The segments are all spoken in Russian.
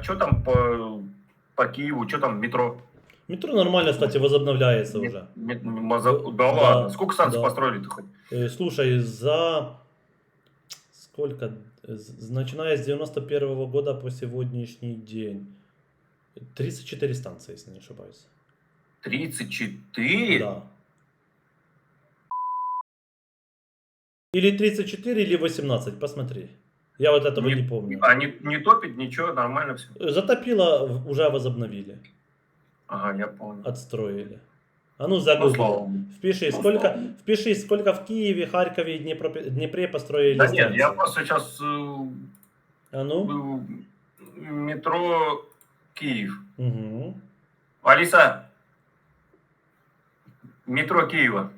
А что там по, по Киеву? Что там метро? Метро нормально, кстати, возобновляется уже. Маза- Да, Да ладно. Сколько станций да. построили-то хоть? Э, Слушай, за сколько? Начиная с 91 года по сегодняшний день. 34 станции, если не ошибаюсь. 34? Да. Или 34, или 18, посмотри. Я вот этого не, помню. А не, не топит ничего, нормально все. Затопило, уже возобновили. Ага, я понял. Отстроили. А ну Ну, загугли. богу. Впиши, Ну, сколько, впиши, сколько в Киеве, Харькове и Днепро- Днепре построили Да нет, станций. я просто сейчас А ну? метро Киев. Угу. Алиса, метро Киева.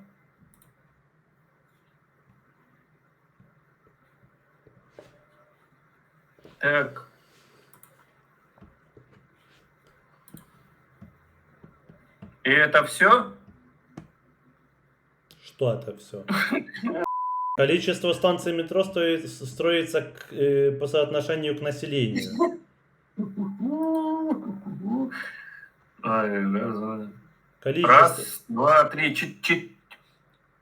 Так. И это все? Что это все? Количество станций метро стоит, строится к, э, по соотношению к населению. Количество... Раз, два, три, чет- чет-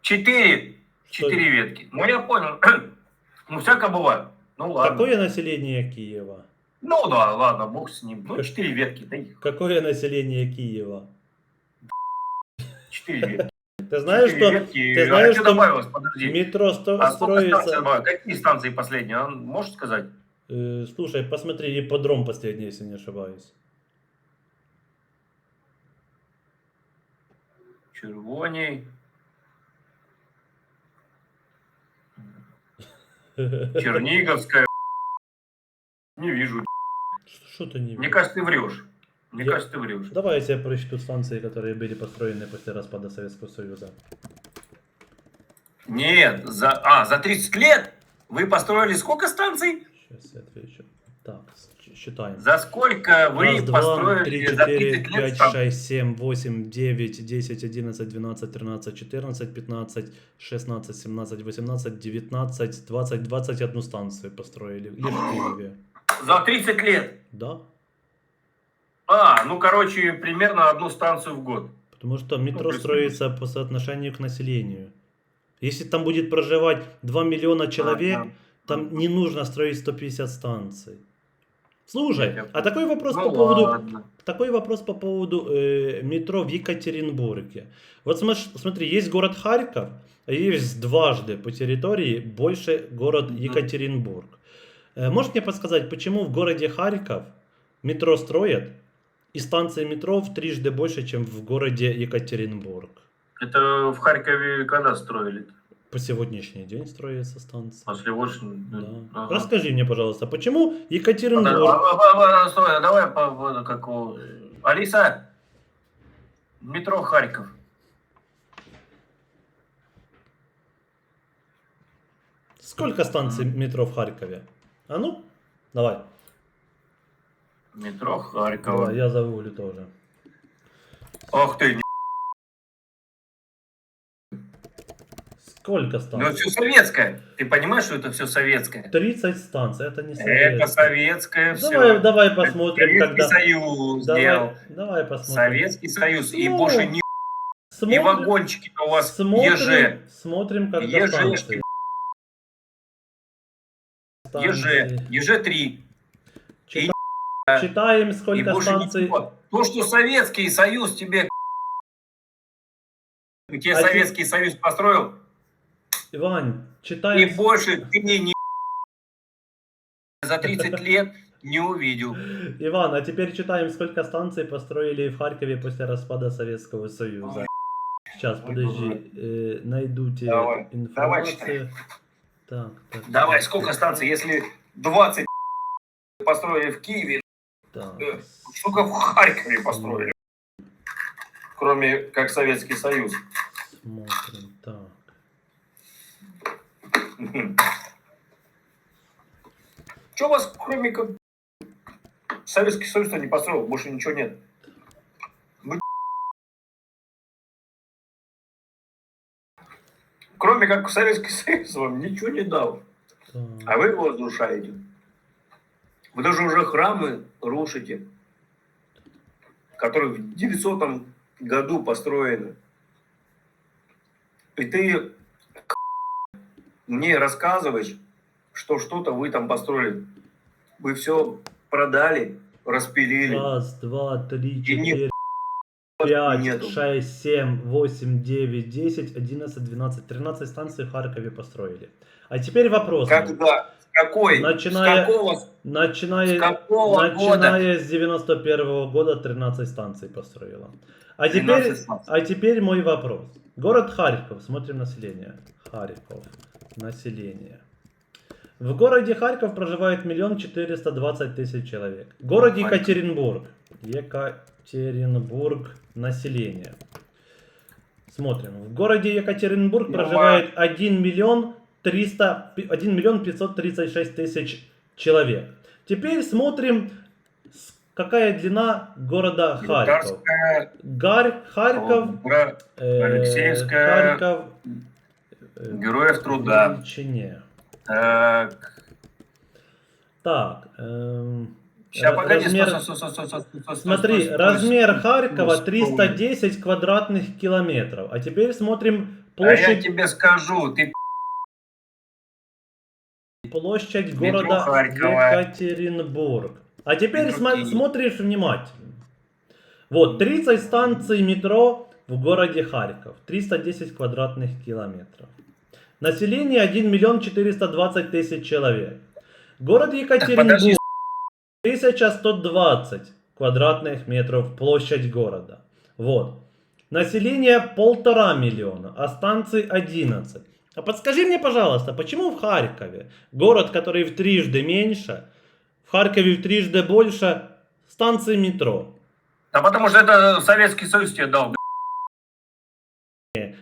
четыре. Что- Четыре ветки. Ну, я понял. Ну, всяко бывает. Ну, ладно. Какое население Киева? Ну, да, ладно, бог с ним. Ну, четыре ветки. Да их, Какое население Киева? четыре ветки. Ты знаешь, что ветки. ты знаешь, что что добавилось? Подожди. метро сто- А станций строится... Какие станции последние? А, Можешь сказать? Э, слушай, посмотри, ипподром последний, если не ошибаюсь. Червоней. Черниговская. Не вижу. Что ты не Мне видишь? кажется, ты врешь. Мне Я- кажется, ты врешь. Давай я тебе прочту станции, которые были построены после распада Советского Союза. Нет, за, а, за 30 лет вы построили сколько станций? Сейчас я отвечу. Так, считаем. За сколько вы Раз, два, построили три, за четыре, 30 лет пять, станции? шесть, семь, восемь, девять, десять, одиннадцать, двенадцать, тринадцать, четырнадцать, пятнадцать, шестнадцать, семнадцать, восемнадцать, девятнадцать, двадцать, двадцать одну станцию построили. Лишь в Киеве. За 30 лет. Да? А, ну, короче, примерно одну станцию в год. Потому что метро плюс-минус. строится по соотношению к населению. Если там будет проживать 2 миллиона человек, Ага. там не нужно строить 150 станций. Слушай, а такой вопрос Ну, по поводу ладно. такой вопрос по поводу э, метро в Екатеринбурге. Вот смотри, есть город Харьков, а есть дважды по территории больше город. Екатеринбург. Э, можешь мне подсказать, почему в городе Харьков метро строят и станции метро в трижды больше, чем в городе Екатеринбург? Это в Харькове когда строили? По сегодняшний день строится станция. После очень... Да. Ага. Расскажи мне, пожалуйста, почему Екатеринбург... а, а, а, стой, давай по, по- как Алиса, метро Харьков. Сколько станций метро в Харькове? А ну, давай. Метро Харькова. Давай, я загуглю тоже. Ох ты, Сколько ну станций? все советское. Ты понимаешь, что это все советское? 30 станций, это не Это советское. советское все. Давай, давай посмотрим, Советский когда... Союз сделал. Давай, давай посмотрим. Советский Союз. И Ну, больше не... И Смотрим, вагончики у вас смотрим, еже. смотрим, когда Ежешки. станции. Еже. Станции. Еже 3. Чита- И- Читаем, И сколько больше станций. ничего. То, что Советский Союз тебе... Тебе А ты- Советский Союз построил, Иван, и читаем... больше ты не, не... За 30 лет не увидел. Иван, а теперь читаем, сколько станций построили в Харькове после распада Советского Союза. Сейчас, подожди, э, найду тебе Давай, давай информацию. так, так. Давай, так, сколько так, станций? Если 20 построили в Киеве, Так, э, сколько в Харькове построили? Кроме как Советский Союз. смотрим. Что у вас, кроме как Советский Союз-то не построил, больше ничего нет? Вы Кроме как Советский Союз вам ничего не дал. А вы его разрушаете. Вы даже уже храмы рушите, которые в 900 году построены. И ты мне рассказываешь, что что-то вы там построили. Вы все продали, распилили. Раз, два, три, четыре, пять, нету. шесть, семь, восемь, девять, десять, одиннадцать, двенадцать, тринадцать станций в Харькове построили. А теперь вопрос. Когда? С какой? Начиная- С какого, с Начиная, какого года? начиная с 91 года 13 станций построила. А теперь, 13 станций. а теперь мой вопрос. Город Харьков. Смотрим население. Харьков. Население. В городе Харьков проживает миллион четыреста двадцать тысяч человек. Город Харьков. Екатеринбург. Екатеринбург. Население. Смотрим. В городе Екатеринбург проживает 1 миллион 300, пи- 1 миллион 536 тысяч человек. Теперь смотрим, какая длина города Харьков. Гарь, Харьков, э, Алексеевская, Харьков, э, Героев труда. Величине. Так. Так, эм, Сейчас, ра- погоди, размер- стой, стой, стой, стой, стой, стой, стой, Смотри, стой, размер Харькова стой. 310 квадратных километров. А теперь смотрим А я площадь, тебе скажу, ты площадь Метро города Харькова. Екатеринбург. А теперь Киев. смотришь внимательно. Вот, 30 станций метро в городе Харьков. 310 квадратных километров. Население 1 миллион 420 тысяч человек. Город. Екатеринбург 1120 квадратных метров площадь города. Вот. Население полтора миллиона, а станций 11. А подскажи мне, пожалуйста, почему в Харькове, город, который в трижды меньше, в Харькове в трижды больше станций метро? Да потому что это Советский Союз тебе дал.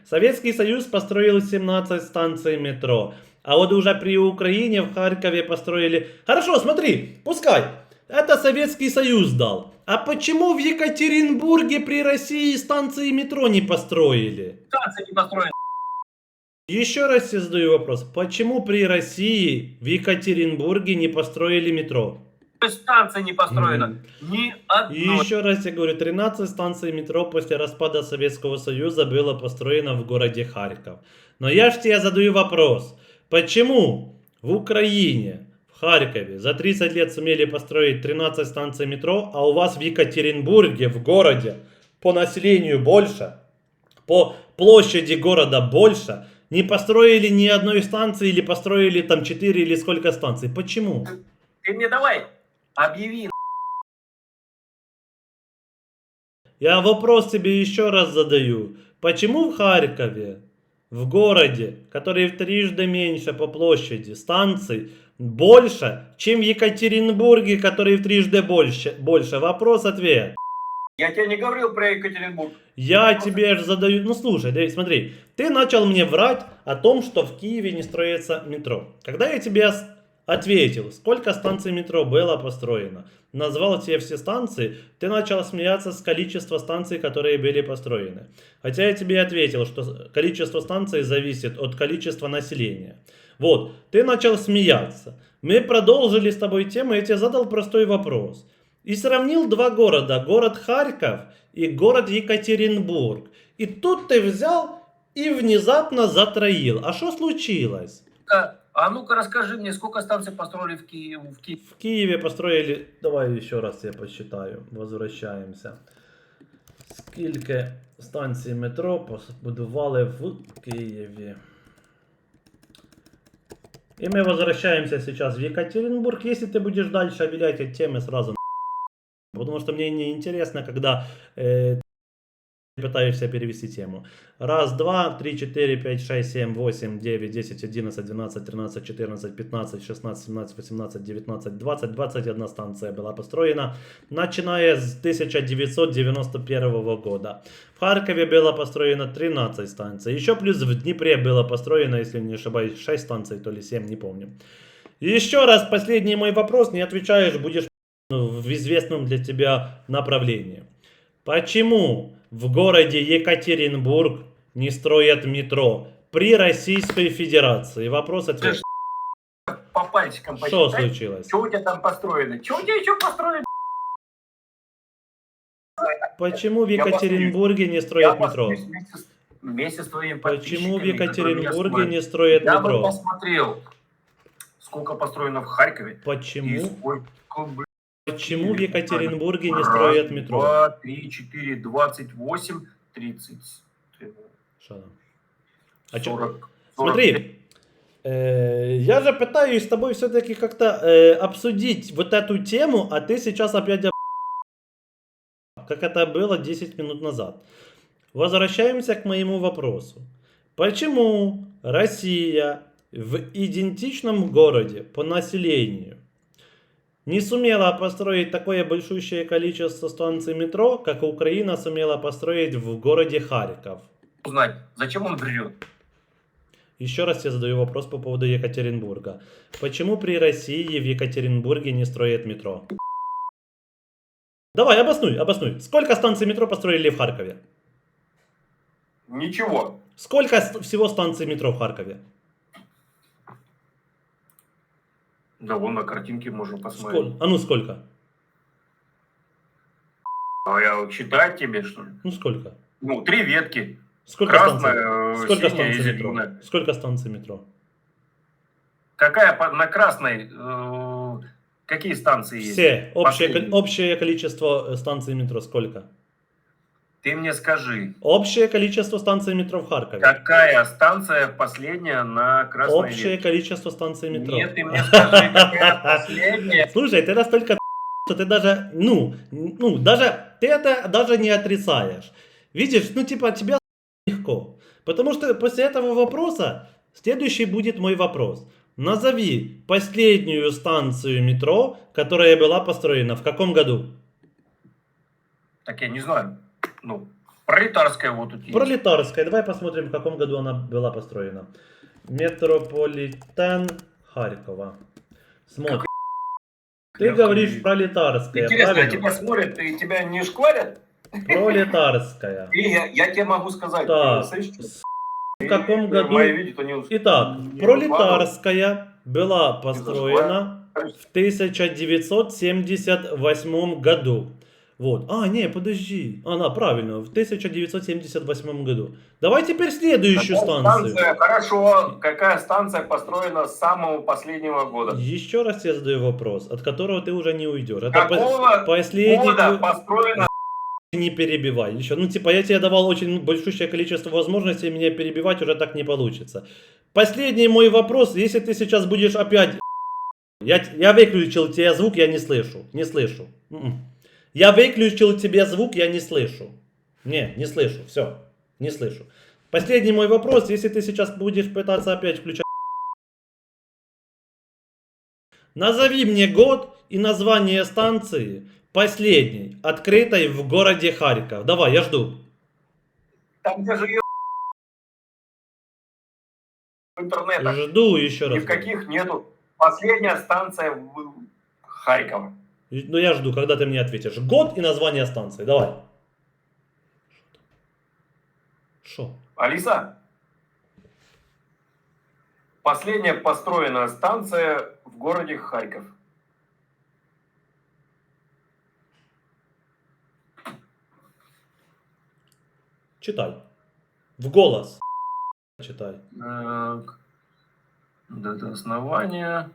Советский Союз построил 17 станций метро. А вот уже при Украине в Харькове построили... Хорошо, смотри, пускай. Это Советский Союз дал. А почему в Екатеринбурге при России станции метро не построили? Станции не построены. Еще раз я задаю вопрос. Почему при России в Екатеринбурге не построили метро? Станции не построено. Мгм. Ни И одной. еще раз я говорю, 13 станций метро после распада Советского Союза было построено в городе Харьков. Но я же тебе задаю вопрос. Почему в Украине, в Харькове за 30 лет сумели построить 13 станций метро, а у вас в Екатеринбурге, в городе, по населению больше, по площади города больше, не построили ни одной станции или построили там 4 или сколько станций? Почему? Ты мне давай, объяви. Я вопрос тебе еще раз задаю. Почему в Харькове, в городе, который в трижды меньше по площади, станций больше, чем в Екатеринбурге, который в трижды больше? больше? Вопрос-ответ. Я тебе не говорил про Екатеринбург. Я тебе же задаю... Ну слушай, смотри. Ты начал мне врать о том, что в Киеве не строится метро. Когда я тебе ответил, сколько станций метро было построено, назвал тебе все станции, ты начал смеяться с количества станций, которые были построены. Хотя я тебе ответил, что количество станций зависит от количества населения. Вот, ты начал смеяться. Мы продолжили с тобой тему, я тебе задал простой вопрос. И сравнил два города, город Харьков и город Екатеринбург. И тут ты взял и внезапно затроил. А что случилось? а ну-ка расскажи мне, сколько станций построили в Киеве? В Ки- В Киеве построили... Давай еще раз я посчитаю. Возвращаемся. Скільки станцій метро побудували в Києві? И мы возвращаемся сейчас в Екатеринбург. Если ты будешь дальше вилять от темы, сразу Потому что мне не интересно, когда э, ты пытаешься перевести тему. Раз, два, три, четыре, пять, шесть, семь, восемь, девять, десять, одиннадцать, двенадцать, тринадцать, четырнадцать, пятнадцать, шестнадцать, семнадцать, восемнадцать, девятнадцать, двадцать, двадцать одна станция была построена, начиная с 1991 года. В Харькове было построено 13 станций. Еще плюс в Днепре было построено, если не ошибаюсь, 6 станций, то ли 7, не помню. Еще раз, последний мой вопрос, не отвечаешь, будешь в известном для тебя направлении. Почему в городе Екатеринбург не строят метро при Российской Федерации? Вопрос ответ. Попасть мальчиком Что почитай. случилось? Что у тебя там построено? Что у тебя еще построено? Почему в Я Екатеринбурге не Я строят метро? посмотрюсь Вместе, с- вместе с твоими Почему в подписчиками, которые меня Екатеринбурге смотрят. не строят Я бы метро? посмотрел, сколько построено в Харькове. И Почему? сколько, блин, Почему в Екатеринбурге не строят метро? Два, три, четыре, двадцать восемь, тридцать. Что там? А чё? Сорок. Смотри, э, я же пытаюсь с тобой все-таки как-то э, обсудить вот эту тему, а ты сейчас опять об... как это было 10 минут назад. Возвращаемся к моему вопросу. Почему Россия в идентичном городе по населению не сумела построить такое большущее количество станций метро, как Украина сумела построить в городе Харьков? Узнать, зачем он врет? Еще раз я задаю вопрос по поводу Екатеринбурга. Почему при России в Екатеринбурге не строят метро? Давай, обоснуй, обоснуй. Сколько станций метро построили в Харькове? Ничего. Сколько всего станций метро в Харькове? Да вон на картинке можно посмотреть. Сколько? А ну сколько? А я читать тебе, что ли? Ну сколько? Ну, три ветки. Сколько станций? Красная, э, Сколько станций метро? зеленая. Сколько станций метро? Какая на красной? э, какие станции есть? Все. Общее, общее количество э, станций метро сколько? Ты мне скажи, Общее количество станций метро в Харькове. какая станция последняя на красной Общее ветке? количество станций метро. Нет, ты мне скажи, какая последняя. Слушай, ты настолько что ты даже, ну, ну, даже, ты это даже не отрицаешь. Видишь, ну, типа, тебе легко. Потому что после этого вопроса следующий будет мой вопрос. Назови последнюю станцию метро, которая была построена в каком году? Так я не знаю. Ну, пролетарская вот тут есть. Пролетарская. Давай посмотрим, в каком году она была построена. Метрополитен Харькова. Смотрим. Ты Какой- говоришь пролетарская, Интересно, а правильно? тебя смотрят и тебя не шкварят? Пролетарская. Или я, я тебе могу сказать, Так. слышишь, В каком если году? они ус- Итак, не пролетарская была построена в 1978 году. Вот. А, не, подожди. Она, правильно, в 1978 году. Давай теперь следующую Какая станцию. станция, хорошо, какая станция построена с самого последнего года? Еще раз я задаю вопрос, от которого ты уже не уйдешь. Это по- Какого последний года построена не перебивай. Еще, ну, типа, я тебе давал очень большущее количество возможностей, меня перебивать уже так не получится. Последний мой вопрос, если ты сейчас будешь опять... Я, я выключил тебе звук, я не слышу. Не слышу. Я выключил тебе звук, я не слышу. Не, не слышу. Все. Не слышу. Последний мой вопрос, если ты сейчас будешь пытаться опять включать... Назови мне год и название станции последней, открытой в городе Харьков. Давай, я жду. там, где же ее? Жду еще Ни раз. в каких нету. Последняя станция в Харькова. Ну я жду, когда ты мне ответишь. Год и название станции. Давай. Что? Алиса, последняя построенная станция в городе Харьков. Читай. В голос. Читай. Так. Дата основания.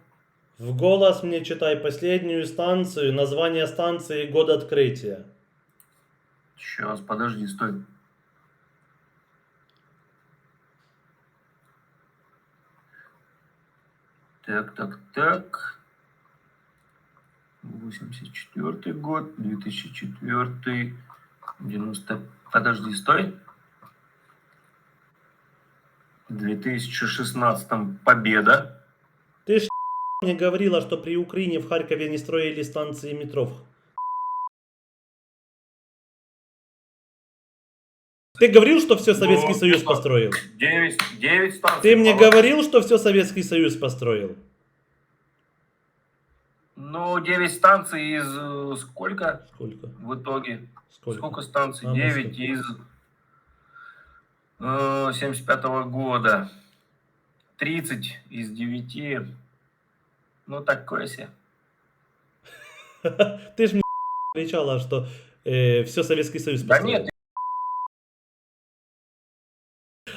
В голос мне читай последнюю станцию, название станции год открытия. Сейчас, подожди, стой. Так, так, так. 84 год, 2004, 90... Подожди, стой. В 2016 победа. Мне говорила, что при Украине в Харькове не строили станции метро. Ты говорил, что все Советский Ну, Союз построил? 9, 9 станций. Ты мне говорил, что все Советский Союз построил? Ну, 9 станций из э, сколько Сколько? в итоге? Сколько? Сколько станций? А, ну 9 сколько? из э, 75 года. 30 из 9. Ну, такое себе. Ты ж мне кричала, что все Советский Союз Да построил. нет,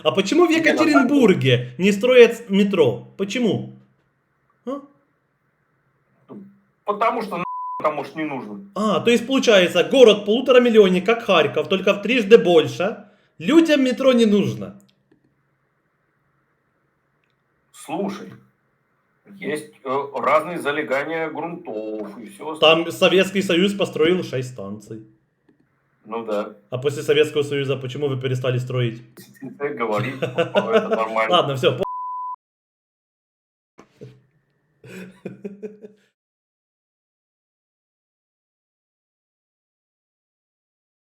А почему в Екатеринбурге не строят метро? Почему? А? потому что нахуй может, не нужно. А, то есть получается, город полутора миллионник, как Харьков, только в трижды больше. Людям метро не нужно. Слушай, есть э, разные залегания грунтов и все. Там Советский Союз построил 6 станций. Ну да. А после Советского Союза почему вы перестали строить? Ты говоришь, это нормально. Ладно, все.